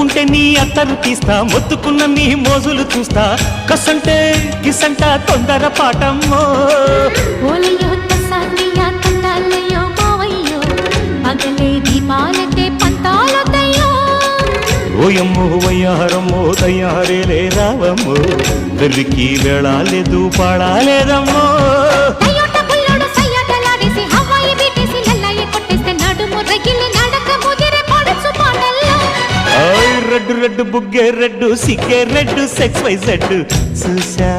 నీ అత్తరు తీస్తా మొత్తుకున్న నీ మోజులు చూస్తా. కసంటే గిసంట తొందర పాటమ్మో. ఓయమ్మో వయ్యారమ్మో తయ్యారేలే రావమ్మో వెర్రికి వెళ్ళాలేదు పాడాలేదమ్మో రెడ్డు రెడ్డు బుగ్గే రెడ్డు సిగ్గే రెడ్డు సెక్స్ వై జెడ్ చూసా